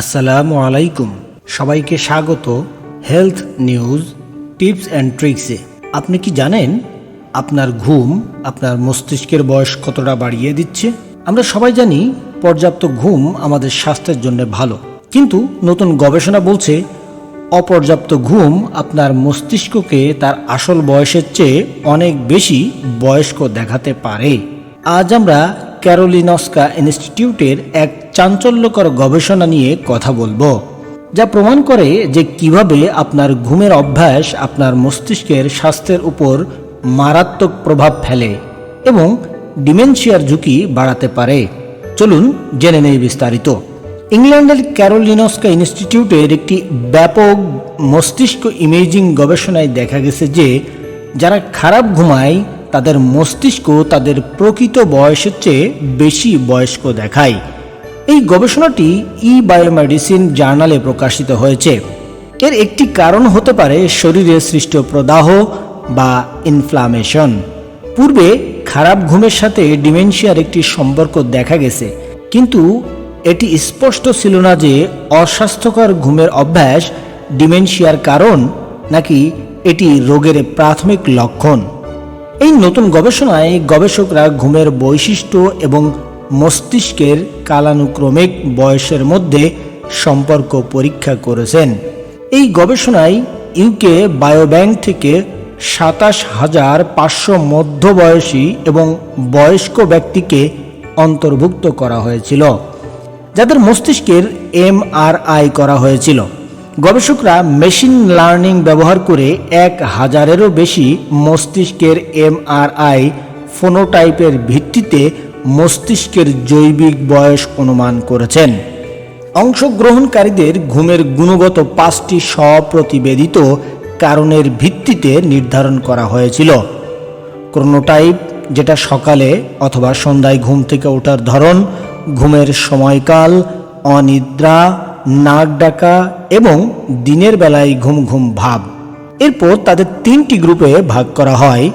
আসসালামু আলাইকুম। সবাইকে স্বাগত হেলথ নিউজ, টিপস অ্যান্ড ট্রিক্সে। আপনি কি জানেন আপনার ঘুম, আপনার মস্তিষ্কের বয়স কতটা বাড়িয়ে দিচ্ছে? আমরা সবাই জানি পর্যাপ্ত ঘুম আমাদের স্বাস্থ্যের জন্য ভালো। কিন্তু নতুন গবেষণা বলছে অপর্যাপ্ত ঘুম আপনার মস্তিষ্ককে তার আসল বয়সের চেয়ে অনেক বেশি বয়স্ক দেখাতে পারে। আজ আমরা ক্যারোলিনস্কা ইনস্টিটিউটের এক চাঞ্চল্যকর গবেষণা নিয়ে কথা বলব, যা প্রমাণ করে যে কীভাবে আপনার ঘুমের অভ্যাস আপনার মস্তিষ্কের স্বাস্থ্যের উপর মারাত্মক প্রভাব ফেলে এবং ডিমেনশিয়ার ঝুঁকি বাড়াতে পারে। চলুন জেনে নেই বিস্তারিত। ইংল্যান্ডের ক্যারোলিনস্কা ইনস্টিটিউটের একটি ব্যাপক মস্তিষ্ক ইমেজিং গবেষণায় দেখা গেছে যে, যারা খারাপ ঘুমায়, তাদের মস্তিষ্ক তাদের প্রকৃত বয়সের চেয়ে বেশি বয়স্ক দেখায়। এই গবেষণাটি ই বায়োমেডিসিন জার্নালে প্রকাশিত হয়েছে। এর একটি কারণ হতে পারে শরীরে সৃষ্ট প্রদাহ বা ইনফ্লামেশন পূর্বে খারাপ ঘুমের সাথে ডিমেনশিয়ার একটি সম্পর্ক দেখা গেছে, কিন্তু এটি স্পষ্ট ছিল না যে অস্বাস্থ্যকর ঘুমের অভ্যাস ডিমেনশিয়ার কারণ নাকি এটি রোগের প্রাথমিক লক্ষণ। এই নতুন গবেষণায় গবেষকরা ঘুমের বৈশিষ্ট্য এবং মস্তিষ্কের কালানুক্রমিক বয়সের মধ্যে সম্পর্ক পরীক্ষা করেছেন। এই গবেষণায় ইউকে বায়োব্যাংক থেকে সাতাশ হাজার পাঁচশো মধ্যবয়সী এবং বয়স্ক ব্যক্তিকে অন্তর্ভুক্ত করা হয়েছিল, যাদের মস্তিষ্কের এমআরআই করা হয়েছিল। গবেষকরা মেশিন লার্নিং ব্যবহার করে এক হাজারেরও বেশি মস্তিষ্কের এমআরআই ফোনোটাইপের ভিত্তিতে মস্তিষ্কের জৈবিক বয়স অনুমান করেছেন। অংশগ্রহণকারীদের ঘুমের গুণগত পাঁচটি স্বপ্রতিবেদিত কারণের ভিত্তিতে নির্ধারণ করা হয়েছিল। ক্রোনোটাইপ, যেটা সকালে অথবা সন্ধ্যায় ঘুম থেকে ওঠার ধরন, ঘুমের সময়কাল, অনিদ্রা, নাক ডাকা এবং দিনের বেলায় ঘুম ঘুম ভাব। এরপর তাদের তিনটি গ্রুপে ভাগ করা হয়,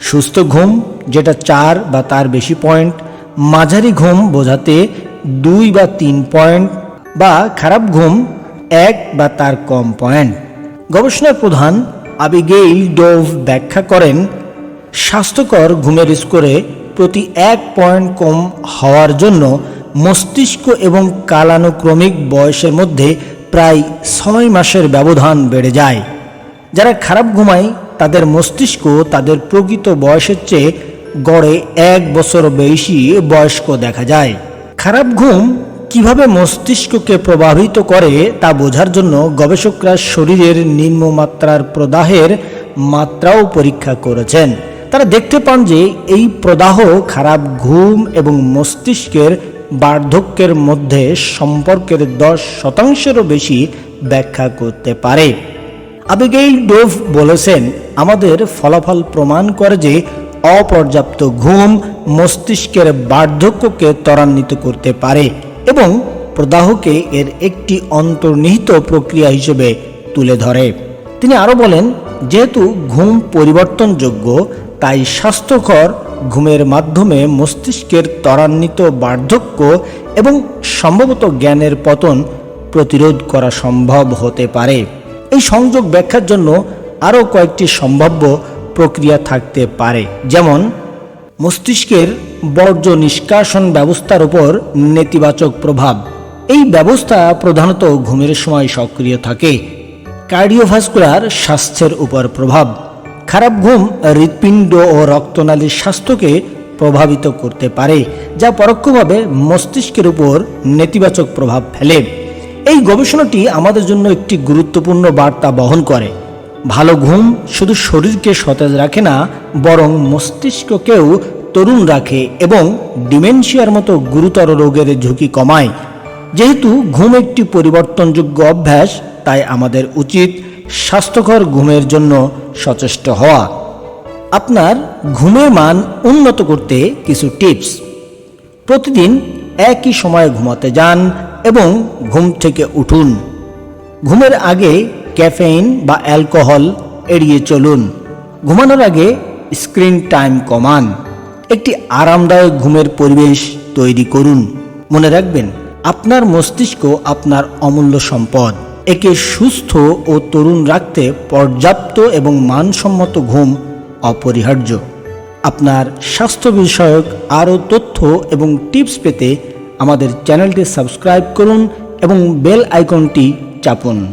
সুস্থ ঘুম যেটা চার বা তার বেশি পয়েন্ট, মাঝারি ঘুম বোঝাতে দুই বা তিন পয়েন্ট বা খারাপ ঘুম এক বা তার কম পয়েন্ট। গবেষণার প্রধান আবিগেইল ডোভ ব্যাখ্যা করেন, স্বাস্থ্যকর ঘুমের স্কোরে প্রতি এক পয়েন্ট কম হওয়ার জন্য মস্তিষ্ক এবং কালানুক্রমিক বয়সের মধ্যে প্রায় ছয় মাসের ব্যবধান বেড়ে যায়। যারা খারাপ ঘুমায়, তাদের মস্তিষ্ক তাদের প্রকৃত বয়সের চেয়ে গড়ে এক বছর বেশি বয়স্ক দেখা যায়। খারাপ ঘুম কীভাবে মস্তিষ্ককে প্রভাবিত করে তা বোঝার জন্য গবেষকরা শরীরের নিম্নমাত্রার প্রদাহের মাত্রাও পরীক্ষা করেছেন। তারা দেখতে পান যে এই প্রদাহ খারাপ ঘুম এবং মস্তিষ্কের বার্ধক্যের মধ্যে সম্পর্কের দশ শতাংশেরও বেশি ব্যাখ্যা করতে পারে। আবিগেইল ডোভ বলেছেন, আমাদের ফলাফল প্রমাণ করে যে অপর্যাপ্ত ঘুম মস্তিষ্কের বার্ধক্যকে ত্বরান্বিত করতে পারে এবং প্রদাহকে এর একটি অন্তর্নিহিত প্রক্রিয়া হিসেবে তুলে ধরে। তিনি আরও বলেন, যেহেতু ঘুম পরিবর্তনযোগ্য, তাই স্বাস্থ্যকর ঘুমের মাধ্যমে মস্তিষ্কের ত্বরান্বিত বার্ধক্য এবং সম্ভবত জ্ঞানের পতন প্রতিরোধ করা সম্ভব হতে পারে। এই সংযোগ ব্যাখ্যার জন্য আরও কয়েকটি সম্ভাব্য প্রক্রিয়া থাকতে পারে। যেমন, মস্তিষ্কের বর্জ্য নিষ্কাশন ব্যবস্থার উপর নেতিবাচক প্রভাব। এই ব্যবস্থা প্রধানত ঘুমের সময় সক্রিয় থাকে। কার্ডিওভাস্কুলার স্বাস্থ্যের উপর প্রভাব। খারাপ ঘুম হৃৎপিণ্ড ও রক্তনালীর স্বাস্থ্যকে প্রভাবিত করতে পারে, যা পরোক্ষভাবে মস্তিষ্কের উপর নেতিবাচক প্রভাব ফেলে। এই গবেষণাটি আমাদের জন্য একটি গুরুত্বপূর্ণ বার্তা বহন করে। ভালো ঘুম শুধু শরীরকে সতেজ রাখে না, বরং মস্তিষ্ককেও তরুণ রাখে এবং ডিমেনশিয়ার মতো গুরুতর রোগের ঝুঁকি কমায়। যেহেতু ঘুম একটি পরিবর্তনযোগ্য অভ্যাস, তাই আমাদের উচিত স্বাস্থ্যকর ঘুমের জন্য সচেষ্ট হওয়া। আপনার ঘুমের মান উন্নত করতে কিছু টিপস। প্রতিদিন একই সময়ে ঘুমাতে যান এবং ঘুম থেকে উঠুন। ঘুমের আগে ক্যাফেইন বা অ্যালকোহল এড়িয়ে চলুন। ঘুমানোর আগে স্ক্রিন টাইম কমান। একটি আরামদায়ক ঘুমের পরিবেশ তৈরি করুন। মনে রাখবেন, আপনার মস্তিষ্ক আপনার অমূল্য সম্পদ। একে সুস্থ ও তরুণ রাখতে পর্যাপ্ত এবং মানসম্মত ঘুম অপরিহার্য। আপনার স্বাস্থ্য বিষয়ক আরও তথ্য এবং টিপস পেতে আমাদের চ্যানেলটি সাবস্ক্রাইব করুন এবং বেল আইকনটি চাপুন।